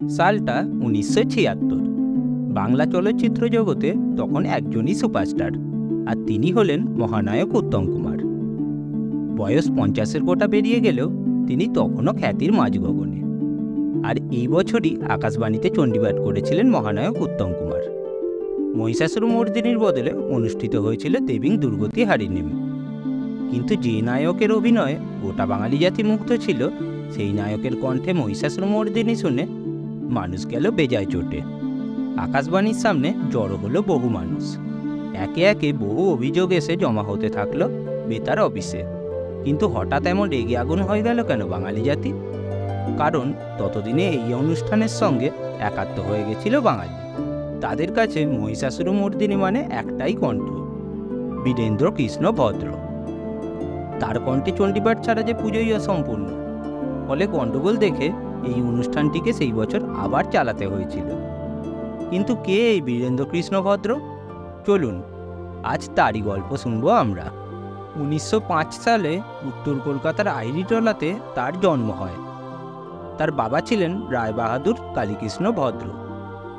সালটা উনিশশো ছিয়াত্তর। বাংলা চলচ্চিত্র জগতে তখন একজনই সুপারস্টার, আর তিনি হলেন মহানায়ক উত্তম কুমার। বয়স পঞ্চাশের কোটা পেরিয়ে গেলেও তিনি তখনও খ্যাতির মাঝ গগনে আর এই বছরই আকাশবাণীতে চণ্ডীপাঠ করেছিলেন মহানায়ক উত্তম কুমার। মহিষাসুর মর্দিনীর বদলে অনুষ্ঠিত হয়েছিল দেবীং দুর্গতি হারিনিম কিন্তু যে নায়কের অভিনয়ে গোটা বাঙালি জাতি মুক্ত ছিল, সেই নায়কের কণ্ঠে মহিষাসুর মর্দিনী শুনে মানুষ গেল বেজায় চোটে। আকাশবাণীর সামনে জড়ো হলো বহু মানুষ। একে একে বহু অভিযোগ এসে জমা হতে থাকল বেতার অফিসে। কিন্তু হঠাৎ এমন রেগে আগুন হয়ে গেল কেন বাঙালি জাতি? কারণ ততদিনে এই অনুষ্ঠানের সঙ্গে একাত্ম হয়ে গেছিল বাঙালি। তাদের কাছে মহিষাসুর মর্দিনী মানে একটাই কণ্ঠ, বীরেন্দ্র কৃষ্ণ ভদ্র। তার কণ্ঠে চণ্ডীপাঠ ছাড়া যে পুজোই অসম্পূর্ণ। ফলে গণ্ডগোল দেখে এই অনুষ্ঠানটিকে সেই বছর আবার চালাতে হয়েছিল। কিন্তু কে এই বীরেন্দ্র কৃষ্ণ ভদ্র চলুন, আজ তারই গল্প শুনব আমরা। উনিশশো পাঁচ সালে উত্তর কলকাতার আইরিটলাতে তার জন্ম হয়। তার বাবা ছিলেন রায়বাহাদুর কালীকৃষ্ণ ভদ্র,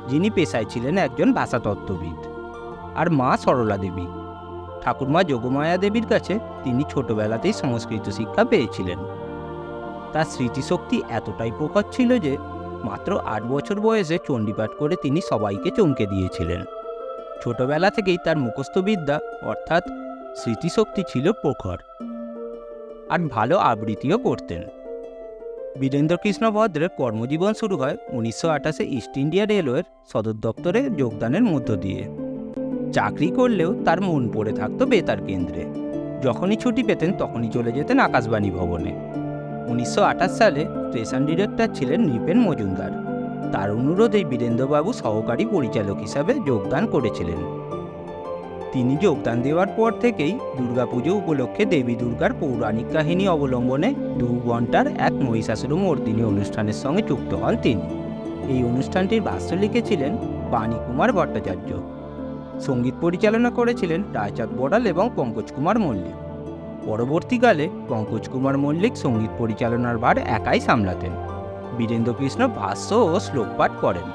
যিনি পেশায় ছিলেন একজন ভাষাতত্ত্ববিদ আর মা সরলা দেবী। ঠাকুরমা যোগমায়া দেবীর কাছে তিনি ছোটবেলাতেই সংস্কৃত শিক্ষা পেয়েছিলেন। তার স্মৃতিশক্তি এতটাই প্রখর ছিল যে মাত্র আট বছর বয়সে চণ্ডীপাঠ করে তিনি সবাইকে চমকে দিয়েছিলেন। ছোটবেলা থেকেই তার মুখস্থবিদ্যা অর্থাৎ স্মৃতিশক্তি ছিল প্রখর আর ভালো আবৃত্তিও করতেন। বীরেন্দ্রকৃষ্ণ ভদ্রের কর্মজীবন শুরু হয় উনিশশো আঠাশে ইস্ট ইন্ডিয়া রেলওয়ের সদর দপ্তরে যোগদানের মধ্য দিয়ে। চাকরি করলেও তার মন পড়ে থাকতো বেতার কেন্দ্রে। যখনই ছুটি পেতেন তখনই চলে যেতেন আকাশবাণী ভবনে। উনিশশো আঠাশ সালে স্টেশন ডিরেক্টর ছিলেন নৃপেন মজুমদার। তার অনুরোধেই বীরেন্দ্রবাবু সহকারী পরিচালক হিসাবে যোগদান করেছিলেন। তিনি যোগদান দেওয়ার পর থেকেই দুর্গাপুজো উপলক্ষে দেবী দুর্গার পৌরাণিক কাহিনী অবলম্বনে দু ঘণ্টার এক মহিষাসুর মর্দিনী অনুষ্ঠানের সঙ্গে যুক্ত হন তিনি। এই অনুষ্ঠানটির ভাষ্য লিখেছিলেন বাণী কুমার ভট্টাচার্য। সংগীত পরিচালনা করেছিলেন রায়চাঁদ বড়াল এবং পঙ্কজ কুমার মল্লিক। পরবর্তীকালে পঙ্কজ কুমার মল্লিক সংগীত পরিচালনার ভার একাই সামলাতেন। বীরেন্দ্রকৃষ্ণ ভাষ্য ও শ্লোক পাঠ করেন।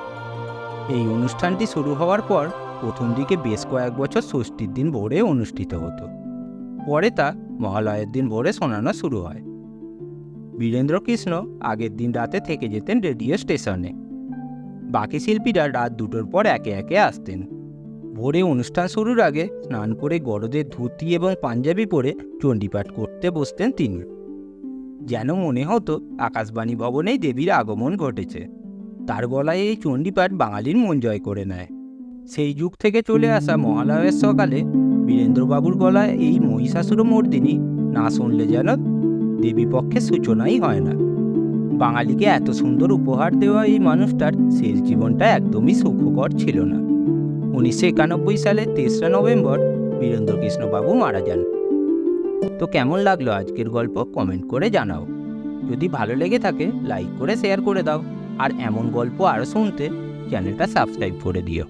এই অনুষ্ঠানটি শুরু হওয়ার পর প্রথম দিকে বেশ কয়েক বছর ষষ্ঠীর দিন ভোরে অনুষ্ঠিত হতো। পরে তা মহালয়ের দিন ভোরে শোনানো শুরু হয়। বীরেন্দ্রকৃষ্ণ আগের দিন রাতে থেকে যেতেন রেডিও স্টেশনে। বাকি শিল্পীরা রাত দুটোর পর একে একে আসতেন। ভোরে অনুষ্ঠান শুরুর আগে স্নান করে গরদের ধুতি এবং পাঞ্জাবি পরে চণ্ডীপাঠ করতে বসতেন তিনি। যেন মনে হতো আকাশবাণী ভবনেই দেবীর আগমন ঘটেছে। তার গলায় এই চণ্ডীপাঠ বাঙালির মন জয় করে নেয়। সেই যুগ থেকে চলে আসা মহালয়ের সকালে বীরেন্দ্রবাবুর গলায় এই মহিষাসুর মর্দিনী না শুনলে যেন দেবী পক্ষের সূচনাই হয় না। বাঙালিকে এত সুন্দর উপহার দেওয়া এই মানুষটার শেষ জীবনটা একদমই সুখকর ছিল না। উনিশশো একানব্বই সালের তেসরা নভেম্বর বীরেন্দ্রকৃষ্ণবাবু মারা যান। তো কেমন লাগল আজকের গল্প? কমেন্ট করে জানাও। যদি ভালো লেগে থাকে, লাইক করে, শেয়ার করে দাও। আর এমন গল্প আরও শুনতে চ্যানেলটা সাবস্ক্রাইব করে দিও।